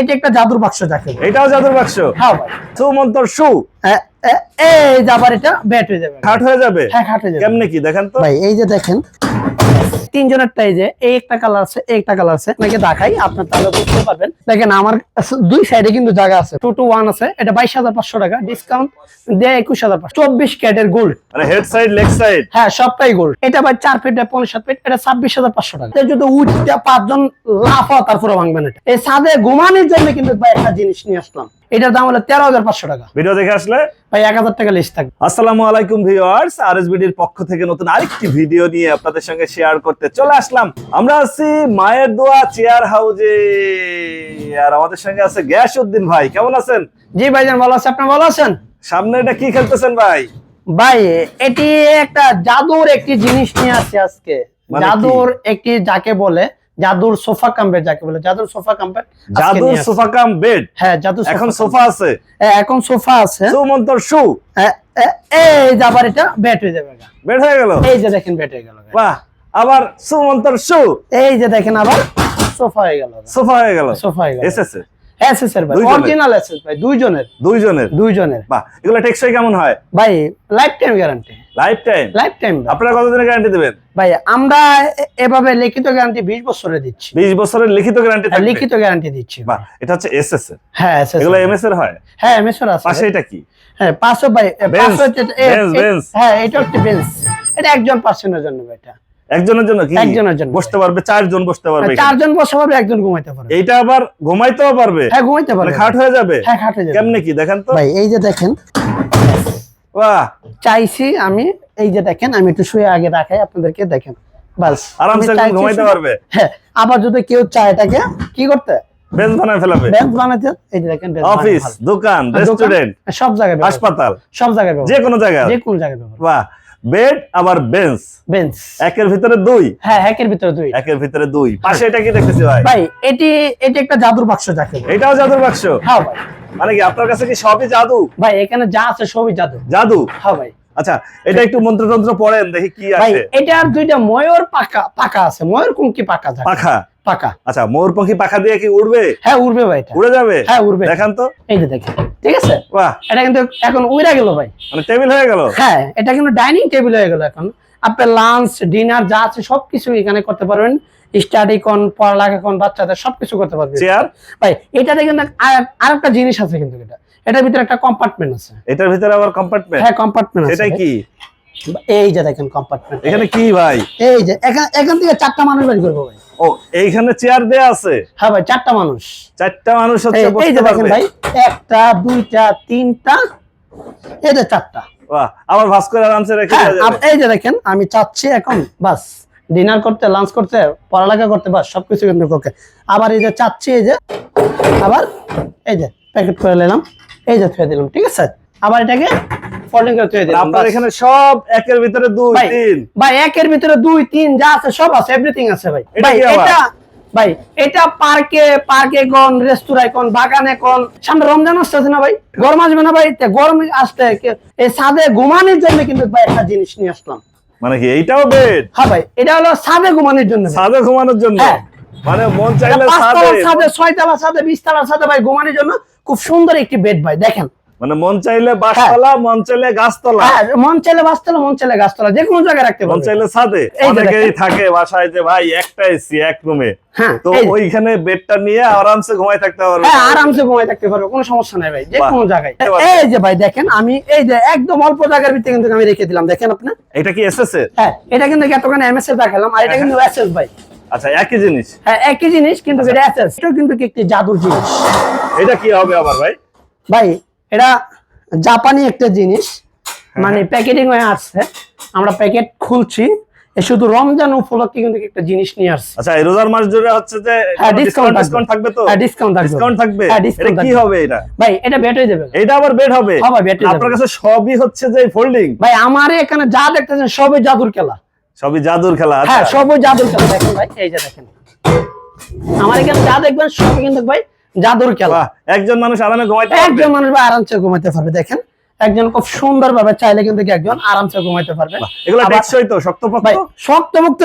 এটা একটা জাদুর বাক্স যাকে এটাও জাদুর বাক্স? হ্যাঁ ভাই। সুমন্তর শু এই যে আবার এটা ব্যাট হয়ে যাবে। খাট হয়ে যাবে? হ্যাঁ খাট হয়ে যাবে। কেমনে কি? দেখেন তো। ভাই এই যে দেখেন তিনজনের টাই যে এই একটা কালার আছে এই একটা কালার আছে আপনাকে দেখাই আপনার তাহলে বুঝতে পারবেন। দেখেন আমার দুই সাইডে কিন্তু জায়গা আছে। টু টু ওয়ান আছে। এটা বাইশ হাজার পাঁচশো টাকা ডিসকাউন্ট দেয় একুশ হাজার পাঁচশো। চব্বিশ ক্যাটের গোল্ড মানে হেড সাইড লেগ সাইড হ্যাঁ সবটাই গোল্ড এটা ভাই চার ফিট পনেরো সাত ফিট এটা ছাব্বিশ হাজার পাঁচশো টাকা। যদি উঠতে পাঁচজন হয় তারপরে ভাঙবেন এটা। এই সাদে ঘুমানোর জন্য কিন্তু একটা জিনিস নিয়ে আসলাম। এটার দাম হলো তেরো হাজার পাঁচশো টাকা। ভিডিও দেখে আসলে? ভাই এক হাজার টাকা লিস্ট থাকবে। আসসালামু আলাইকুম ভিউয়ার্স আরএসবিডির পক্ষ থেকে নতুন আরেকটি ভিডিও নিয়ে আপনাদের সঙ্গে শেয়ার করতে চলে আসলাম। আমরা আছি মায়ের দোয়া চেয়ার হাউজে আর আমাদের সঙ্গে আছে গ্যাস উদ্দিন ভাই কেমন আছেন? জি ভাইজান ভালো আছে। আপনি ভালো আছেন? সামনে এটা কি খেলতেছেন ভাই? ভাই এটি একটা জাদুর একটি জিনিস নিয়ে আসছে আজকে। মানে জাদুর একটি যাকে বলে জাদুর সোফা কাম বেড যাকে বলে জাদুর সোফা কাম বেড জাদুর সোফা কাম বেড? হ্যাঁ জাদু এখন সোফা আছে? এখন সোফা আছে। সুমন্তর শু এ- এই যে আবার এটা বেড হয়ে যাবে। বেড হয়ে গেল? এই যে দেখেন বেড হয়ে গেল বাহ আবার সুমন্তর সু। এই যে দেখেন আবার সোফা হয়ে গেল সোফা হয়ে গেল। সোফা হয়ে গেল। এসেছে। এসএস এর ভাই দুইজনের? অরিজিনাল এসএস ভাই দুইজনের। দুইজনের। দুইজনের। বাহ এগুলো টেকসই কেমন হয়? ভাই lifetime guarantee lifetime lifetime আপনারা কতদিনের গ্যারান্টি দেবেন? ভাই আমরা এভাবে লিখিত গ্যারান্টি 20 দিচ্ছি। বিশ বছরের লিখিত গ্যারান্টি লিখিত গ্যারান্টি দিচ্ছি বাহ এটা হচ্ছে এসএস এর হ্যাঁ এসএস এগুলো এমএস এর হয়? হ্যাঁ এমএসর আছে। পাশে এটা কি? হ্যাঁ পাঁচশো ভাই পাঁচশো। হ্যাঁ এটা হচ্ছে বেঞ্চ এটা একজন পার্সনের জন্য এটা। একজনের জন্য কি? একজনের জন্য। বসতে পারবে চারজন বসতে পারবে চারজন বসে পারবে একজন ঘুমাইতে পারবে। এইটা আবার ঘুমাইতেও পারবে। হ্যাঁ ঘুমাইতে মানে পারবে খাট হয়ে যাবে। হ্যাঁ খাটে যাবে। কেমনে কি? দেখেন তো। ভাই এই যে দেখেন। বাহ। চাইছি আমি এই যে দেখেন আমি একটু শুয়ে আগে রাখাই আপনাদেরকে দেখেন। বাস আরামসে ঘুমাইতে পারবে। হ্যাঁ আবার যদি কেউ চায় এটাকে কি করতে? বেঞ্চ বানায় ফেলাবে। বেঞ্চ বানাতে এই যে দেখেন অফিস দোকান রেস্টুরেন্ট সব জায়গায় হাসপাতাল সব জায়গায়। যে কোনো জায়গায়। যে কোনো জায়গায় বাহ। বেড আবার বেঞ্চ। বেঞ্চ। একের ভিতরে দুই? হ্যাঁ হ্যাকের ভিতরে দুই। একের ভিতরে দুই। পাশে এটা কি দেখতেছি ভাই? ভাই এটি এটি একটা জাদুর বাক্স যাকে এটাও জাদুর বাক্স? হ্যাঁ ভাই। মানে কি আপনার কাছে কি সবই জাদু? ভাই এখানে যা আছে সবই জাদু। জাদু? হ্যাঁ ভাই। আচ্ছা এটা একটু মন্ত্রতন্ত্র পড়েন দেখি কি আছে ভাই আছে। এটার দুইটা ময়ূর পাকা পাকা আছে। ময়ূর কুঙ্কি পাকা থাকে পাখা। পাকা। আচ্ছা ময়ূরপঙ্খী পাখা দিয়ে কি উড়বে? হ্যাঁ উড়বে ভাই এটা। উড়ে যাবে? হ্যাঁ উড়বে। দেখান তো। এই যে দেখেন ঠিক আছে? বাহ। এটা কিন্তু এখন উড়া গেল ভাই। মানে টেবিল হয়ে গেল? হ্যাঁ এটা কিন্তু ডাইনিং টেবিল হয়ে গেল এখন। আপনার লাঞ্চ ডিনার যা আছে সবকিছু এখানে করতে পারবেন। স্টাডি কোন পড়ালেখা কোন বাচ্চাদের সবকিছু করতে পারবেন। চেয়ার ভাই এটাতে কিন্তু আর- আরেকটা জিনিস আছে কিন্তু এটা। এটার ভিতরে একটা কম্পার্টমেন্ট আছে। এটার ভিতরে আবার কম্পার্টমেন্ট হ্যাঁ কম্পার্টমেন্ট আছে এটাই কি? এই যে দেখেন কম্পার্টমেন্ট এখানে কি ভাই? এই যে এখান এখান থেকে চারটা মানুষ বের করব ভাই। ও এইখানে চেয়ার দেয়া আছে? হ্যাঁ ভাই চারটা মানুষ। চারটা মানুষ হচ্ছে এই- যে দেখেন ভাই একটা দুইটা তিনটা এই যে চারটা। বাহ আবার ভাস করে আরামসে রেখে হ্যাঁ এই যে দেখেন আমি চাচ্ছি এখন বাস ডিনার করতে লাঞ্চ করতে পড়ালেখা করতে বাস সবকিছু কিন্তু ওকে। আবার এই যে চাচ্ছি এই যে আবার এই যে প্যাকেট করে নিলাম এই যে থুয়ে দিলাম ঠিক আছে? আবার এটাকে ফোল্ডিং করে থুয়ে দিলাম আপনার এখানে সব একের ভিতরে দুই তিন। ভাই একের ভিতরে দুই তিন যা আছে সব আছে এভরিথিং আছে ভাই। ভাই এটা ভাই এটা পার্কে পার্কে কোন রেস্তোরাঁয় কোন বাগানে কোন সামনে রমজান আসতেছে না ভাই? গরম আসবে না ভাই? গরম আসতে এই ছাদে ঘুমানোর জন্য কিন্তু ভাই একটা জিনিস নিয়ে আসলাম। মানে কি এইটাও বেড হ্যাঁ ভাই এটা হলো ছাদে ঘুমানোর জন্য। ছাদে ঘুমানোর জন্য? হ্যাঁ। মানে মন চাইলে ছাদে ছয়তলার ছাদে বিশতলার ভাই ঘুমানোর জন্য খুব সুন্দর একটি বেড ভাই দেখেন। মানে মন চাইলে বাসতলা মন চাইলে গাছতলা। হ্যাঁ মন চাইলে বাসতলা মন চাইলে গাছতলা যে কোনো জায়গায় রাখতে মন চাইলে ছাদে। অনেকেই থাকে বাসায় যে ভাই একটা এসি এক রুমে। হ্যাঁ তো ওইখানে বেডটা নিয়ে আরামসে ঘুমাই থাকতে পারবে। হ্যাঁ আরামসে ঘুমাই থাকতে পারবে কোনো সমস্যা নাই ভাই যে কোনো জায়গায়। এই যে ভাই দেখেন আমি এই যে একদম অল্প জায়গার ভিতরে কিন্তু আমি রেখে দিলাম দেখেন আপনি। এটা কি এসএস এর? হ্যাঁ এটা কিন্তু এতখানি এমএস এর দেখালাম আর এটা কিন্তু এসএস ভাই। আচ্ছা একই জিনিস? হ্যাঁ একই জিনিস কিন্তু এটা এসএস এটা কিন্তু কি একটি জাদুর জিনিস। এটা কি হবে আবার ভাই? ভাই এটা জাপানি একটা জিনিস হ্যাঁ, মানে প্যাকেটিং হয়ে আসছে। আমরা প্যাকেট খুলছি। শুধু রমজান উপলক্ষে কিন্তু একটা জিনিস নিয়ে আসছে। আচ্ছা রোজার মাস জুড়ে হচ্ছে যে হ্যাঁ ডিসকাউন্ট ডিসকাউন্ট থাকবে। তো? হ্যাঁ ডিসকাউন্ট থাকবে। ডিসকাউন্ট থাকবে? হ্যাঁ এটা কি হবে এটা? ভাই এটা বেট হয়ে যাবে। এটা আবার বেড হবে? হ্যাঁ bed হয়ে আপনার কাছে সবই হচ্ছে যে ফোল্ডিং ভাই আমার এখানে যা দেখতেছেন সবই জাদুর খেলা। সবই জাদুর খেলা হ্যাঁ আচ্ছা সবই জাদুর খেলা। দেখেন ভাই এই যে দেখেন। আমার এখানে যা দেখবেন সবই কিন্তু ভাই জাদুর খেলা। একজন মানুষ আরামে ঘুমাইতে একজন মানুষ ভাই আরামসে ঘুমাতে পারবে দেখেন। একজন খুব সুন্দর ভাবে চাইলে কিন্তু একজন আরামসে ঘুমাইতে পারবে। এগুলো আবার- টেকসই তো শক্তপোক্ত? ভাই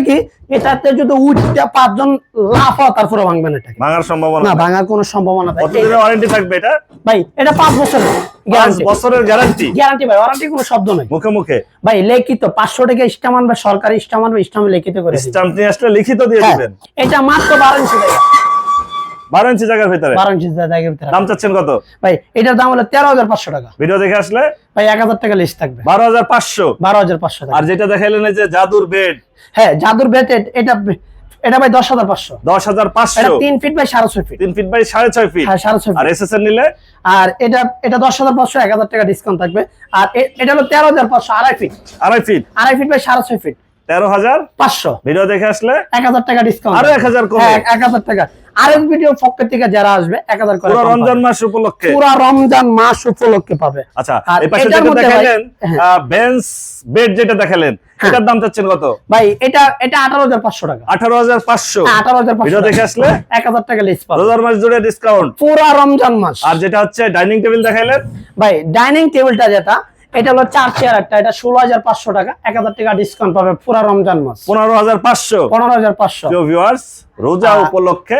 কি? এটাতে যদি উঠতে পাঁচজন লাফ হয় তারপরে ভাঙবেন এটাকে। ভাঙার সম্ভাবনা না ভাঙার কোনো সম্ভাবনা নাই। কতদিনের ওয়ারেন্টি থাকবে এটা? ভাই এটা পাঁচ বছরের গ্যারান্টি বছরের গ্যারান্টি গ্যারান্টি ভাই ওয়ারেন্টি কোনো শব্দ নাই। মুখে মুখে? ভাই লিখিত টাকা আনবে সরকারি আনবে লিখিত করে দিবে। নিয়ে আসলে লিখিত দিয়ে হ্যাঁ, দিবেন। এটা মাত্র বারো ইঞ্চি টাকা বারো ইঞ্চি জায়গার ভিতরে? বারো ইঞ্চি জায়গার ভিতরে দাম চাচ্ছেন কত? ভাই এটার দাম হলো তেরো হাজার পাঁচশো টাকা। ভিডিও দেখে আসলে? ভাই এক হাজার টাকা লিস্ট থাকবে। বারো হাজার পাঁচশো? বারো হাজার পাঁচশো টাকা। আর যেটা দেখাইলেন যে জাদুর বেড হ্যাঁ জাদুর বেট এটা এটা ভাই দশ হাজার পাঁচশো। দশ হাজার এটা পাঁচশো তিন ফিট বাই সাড়ে ছয় ফিট তিন ফিট বাই সাড়ে ছয় ফিট হ্যাঁ সাড়ে ছয় আর ফিট এস এস এর নিলে? আর এটা এটা দশ হাজার পাঁচশো এক হাজার টাকা ডিসকাউন্ট থাকবে। আর এটা হলো তেরো হাজার পাঁচশো আড়াই ফিট আড়াই ফিট আড়াই ফিট বাই সাড়ে ছয় ফিট তেরো হাজার পাঁচশো। ভিডিও দেখে আসলে এক হাজার টাকা ডিসকাউন্ট আরও এক হাজার এক হাজার টাকা। আরেক ভিডিও পক্ষের থেকে যারা আসবে এক হাজার করে রমজান মাস উপলক্ষে। পুরা রমজান মাস উপলক্ষে পাবে। আচ্ছা এই পাশে যেটা দেখালেন হ্যাঁ। বেঞ্চ বেড যেটা দেখালেন হ্যাঁ। এটার দাম চাচ্ছেন কত? ভাই এটা এটা আঠারো হাজার পাঁচশো টাকা। আঠারো হাজার পাঁচশো। আঠারো হাজার ভিডিও দেখে আসলে এক হাজার টাকা লিস্ট পাবে। রোজার মাস জুড়ে ডিসকাউন্ট পুরা রমজান মাস। আর যেটা হচ্ছে ডাইনিং টেবিল দেখাইলেন। ভাই ডাইনিং টেবিলটা যেটা এটা হলো চার চেয়ার একটা এটা ষোলো হাজার পাঁচশো টাকা এক হাজার টাকা ডিসকাউন্ট পাবে পুরা রমজান মাস। পনেরো হাজার পাঁচশো। পনেরো হাজার পাঁচশো। ভিউয়ার্স রোজা উপলক্ষে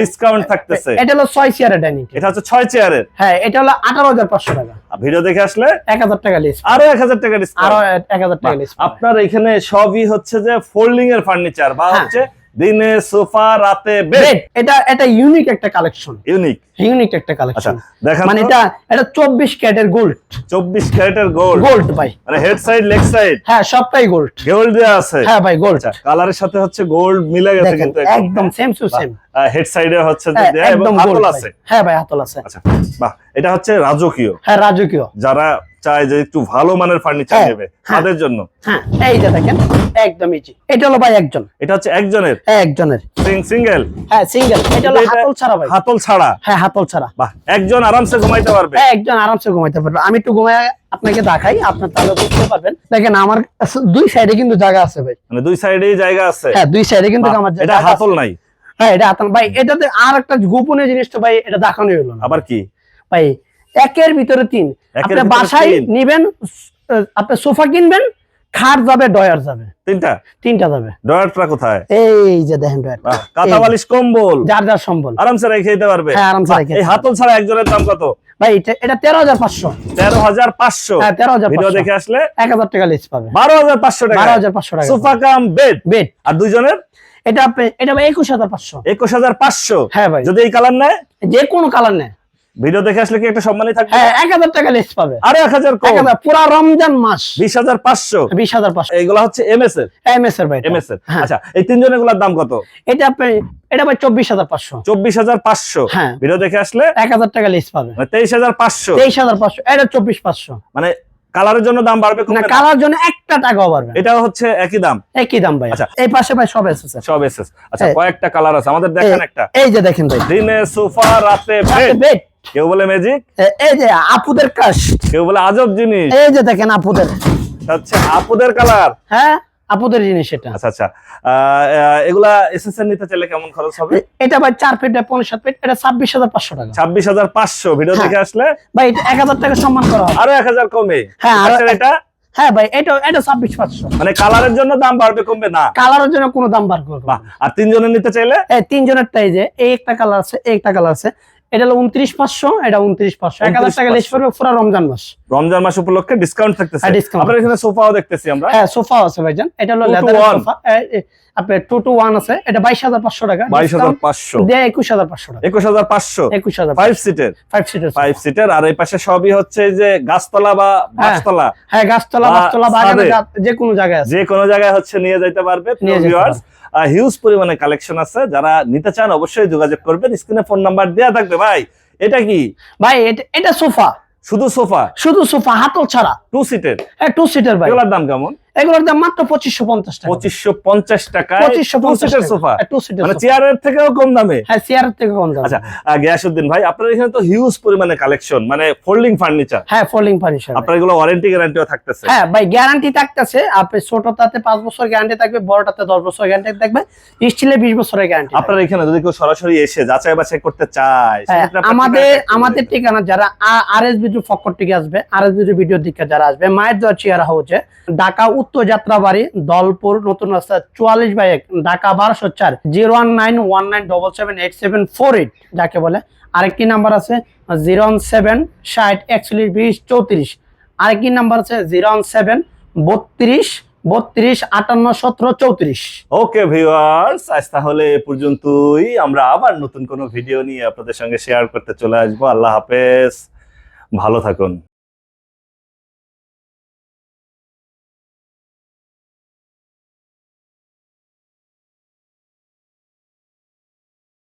ডিসকাউন্ট থাকতেছে। এটা হলো ছয় চেয়ারের ডাইনিং এটা হচ্ছে ছয় চেয়ারের। হ্যাঁ এটা হলো আঠারো হাজার পাঁচশো টাকা। ভিডিও দেখে আসলে এক হাজার টাকা লিস্ট আরও এক হাজার টাকা লিস্ট আরও এক হাজার টাকা লিস্ট আপনার এখানে সবই হচ্ছে যে ফোল্ডিং এর ফার্নিচার বা হ্যাঁ। হচ্ছে দিনে সোফা রাতে বেড এটা এটা ইউনিক একটা কালেকশন ইউনিক ইউনিক একটা আচ্ছা কালেকশন দেখেন মানে এটা এটা চব্বিশ ক্যারেটের গোল্ড চব্বিশ ক্যারেটের গোল্ড গোল্ড ভাই। মানে হেড সাইড লেগ সাইড হ্যাঁ সবটাই গোল্ড গোল্ড দেয়া আছে। হ্যাঁ ভাই গোল্ড আচ্ছা কালারের সাথে হচ্ছে গোল্ড মিলে গেছে কিন্তু একদম সেম টু সেম হেড সাইডে হচ্ছে যে দেয়া এবং হাতল আছে। হ্যাঁ ভাই হাতল আছে। আচ্ছা বাহ এটা হচ্ছে রাজকীয়। হ্যাঁ রাজকীয়। যারা চায় যে একটু ভালো মানের ফার্নিচার হ্যাঁ, নেবে হ্যাঁ। তাদের জন্য। হ্যাঁ এই যে দেখেন একদম ইজি এটা হলো ভাই একজন। এটা হচ্ছে একজনের? একজনের। সিঙ্গেল হ্যাঁ সিঙ্গেল এটা হলো হাতল ছাড়া ভাই। হাতল ছাড়া? হ্যাঁ হাতল ছাড়া। বাহ একজন আরামসে ঘুমাইতে পারবে। হ্যাঁ একজন আরামসে ঘুমাইতে পারবে। আমি একটু ঘুমাই আপনাকে দেখাই আপনার তাহলে বুঝতে পারবেন। দেখেন আমার দুই সাইডে কিন্তু জায়গা আছে ভাই। মানে দুই সাইডেই জায়গা আছে। হ্যাঁ দুই সাইডে কিন্তু আমার এটা হাতল নাই। হ্যাঁ এটা হাতল ভাই এটাতে আর একটা গোপনীয় জিনিস তো ভাই এটা দেখানো হলো আবার কি? ভাই একের ভিতরে তিন। আপনি বাসায় নিবেন আপনি সোফা কিনবেন খাট যাবে ডয়ার যাবে। তিনটা? তিনটা যাবে। ডয়ারটা কোথায়? এই যে দেখেন ডয়ার কাঁথা বালিশ কম্বল। যার যার সম্বল। আরামসে রেখে দিতে পারবে? হ্যাঁ আরামসে রেখে এই হাতল ছাড়া একজনের দাম কত? ভাই এটা এটা তেরো হাজার পাঁচশো। তেরো হাজার পাঁচশো? হ্যাঁ ভিডিও দেখে আসলে এক হাজার টাকা লিস্ট পাবে। টাকা। সোফা কাম বেড বেড আর দুইজনের? এটা আপনি এটা ভাই একুশ হাজার পাঁচশো। একুশ হাজার পাঁচশো? হ্যাঁ ভাই। যদি এই কালার নেয়? যে কোনো কালার নেয়। ভিডিও দেখে আসলে কি একটা সম্মানই থাকবে? হ্যাঁ এক হাজার টাকা লিস্ট পাবে। আরও এক হাজার এক কম হাজার পুরা রমজান মাস। বিশ হাজার পাঁচশো? বিশ হাজার পাঁচশো। এইগুলা হচ্ছে এমএস এর এম এস এর ভাই এটা। এমএস এর হ্যাঁ। আচ্ছা এই তিনজন এগুলার দাম কত? এটা আপনি এটা ভাই চব্বিশ হাজার পাঁচশো। চব্বিশ হাজার পাঁচশো? হ্যাঁ। ভিডিও দেখে আসলে? এক হাজার টাকা লিস্ট পাবে। মানে তেইশ হাজার পাঁচশো। তেইশ হাজার পাঁচশো এটা চব্বিশ পাঁচশো। মানে কালারের জন্য দাম বাড়বে না কালার জন্য একটা টাকাও বাড়বে এটা হচ্ছে একই দাম। একই দাম ভাই আচ্ছা। এই পাশে ভাই সব এসেছে সব এসএস আচ্ছা কয়েকটা কালার আছে। আমাদের দেখেন একটা। এই যে দেখেন ভাই। দিনে সোফা রাতে বেড। কেউ বলে ম্যাজিক এই যে আপুদের কাশ কেউ বলে আজব জিনিস। এই যে দেখেন আপুদের। আচ্ছা আপুদের কালার। হ্যাঁ। আপুদের জিনিস এটা। আচ্ছা আচ্ছা। এগুলা এসএস এর নিতে চাইলে কেমন খরচ হবে? এটা ভাই চার ফিট বাই পনেরো সাত ফিট এটা ছাব্বিশ হাজার পাঁচশো টাকা। ছাব্বিশ হাজার পাঁচশো ভিডিও হ্যাঁ। দেখে আসলে? ভাই এটা এক হাজার টাকা সম্মান করা হবে। আরও এক হাজার কমে। হ্যাঁ, আরও এক- এটা? হ্যাঁ ভাই এটা এটা ছাব্বিশ পাঁচশো। মানে কালারের জন্য দাম বাড়বে কমবে? না। কালারের জন্য কোনো দাম বাড়বে না। আর তিনজনের নিতে চাইলে? এই তিনজনের টাই যে এই একটা কালার আছে এই একটা কালার আছে। এটা হলো উনত্রিশ পাঁচশো এটা উনত্রিশ পাঁচশো। এক হাজার টাকা 29,500 করবে পুরো রমজান মাস। রমজান মাস উপলক্ষে ডিসকাউন্ট থাকতেছে। হ্যাঁ, আপনার এখানে সোফাও দেখতেছি আমরা। হ্যাঁ সোফা আছে ভাইজান। এটা হলো লেদার সোফা। আপনার টু টু ওয়ান আছে। এটা বাইশ হাজার পাঁচশো টাকা। বাইশ হাজার পাঁচশো। দেয় একুশ হাজার পাঁচশো টাকা। একুশ হাজার পাঁচশো। একুশ হাজার ফাইভ সিটের ফাইভ সিটার ফাইভ সিটের আর এই পাশে সবই হচ্ছে যে গাছতলা বা হ্যাঁ। গাছতলা বা গাছতলা বাগানে ছাদে। গা- যে কোনো জায়গায় যে কোনো জায়গায় হচ্ছে নিয়ে যাইতে পারবে ভিউয়ার্স হিউজ পরিমাণে কালেকশন আছে। যারা নিতে চান অবশ্যই যোগাযোগ করবেন। স্ক্রিনে ফোন নাম্বার দেওয়া থাকবে। ভাই এটা কি? ভাই এটা সোফা। শুধু সোফা? শুধু সোফা হাতল ছাড়া। টু সিটের হ্যাঁ টু সিটের ভাই। এগুলোর দাম কেমন? এগুলোর দাম মাত্র পঁচিশশো পঞ্চাশ টাকা। পঁচিশশো পঞ্চাশ টাকায় পঁচিশশো পঞ্চাশ সোফা মানে চেয়ারের থেকেও কম দামে। হ্যাঁ চেয়ারের থেকে কম দাম। আচ্ছা আহ, গিয়াসউদ্দিন ভাই আপনার এখানে তো হিউজ পরিমাণে কালেকশন মানে ফোল্ডিং ফার্নিচার হ্যাঁ ফোল্ডিং ফার্নিচার আপনার এগুলো ওয়ারেন্টি গ্যারান্টিও থাকতেছে। হ্যাঁ ভাই গ্যারান্টি থাকতেছে। আপনি ছোটটাতে পাঁচ বছর গ্যারান্টি থাকবে বড়টাতে দশ বছর গ্যারান্টি থাকবে। স্টিলে বিশ বছরের গ্যারান্টি আপনার এখানে যদি কেউ সরাসরি এসে যাচাই বাছাই করতে চায় হ্যাঁ, আমাদের আমাদের ঠিকানা যারা আর এস বিজু ফক্কর থেকে আসবে আর এস বিজু ভিডিও দিকে যারা আসবে মায়ের দোয়া চেয়ার হাউসে ঢাকা উত্তর যাত্রাবাড়ি দলপুর, নতুন রাস্তা চুয়াল্লিশ বাই এক, ঢাকা বারোশো চার, zero one nine one nine double seven eight seven four eight, যাকে বলে। আরেকটি নাম্বার আছে জিরো ওয়ান সেভেন ষাট একচল্লিশ বিশ চৌত্রিশ। আরেকটি নাম্বার আছে জিরো ওয়ান সেভেন বত্রিশ বত্রিশ আটান্ন সতেরো চৌত্রিশ। ওকে ভিউয়ার্স, আজ তাহলে এ পর্যন্তই। আমরা আবার নতুন কোনো ভিডিও নিয়ে আপনাদের সঙ্গে শেয়ার করতে চলে আসব। আল্লাহ হাফেজ। ভালো থাকুন।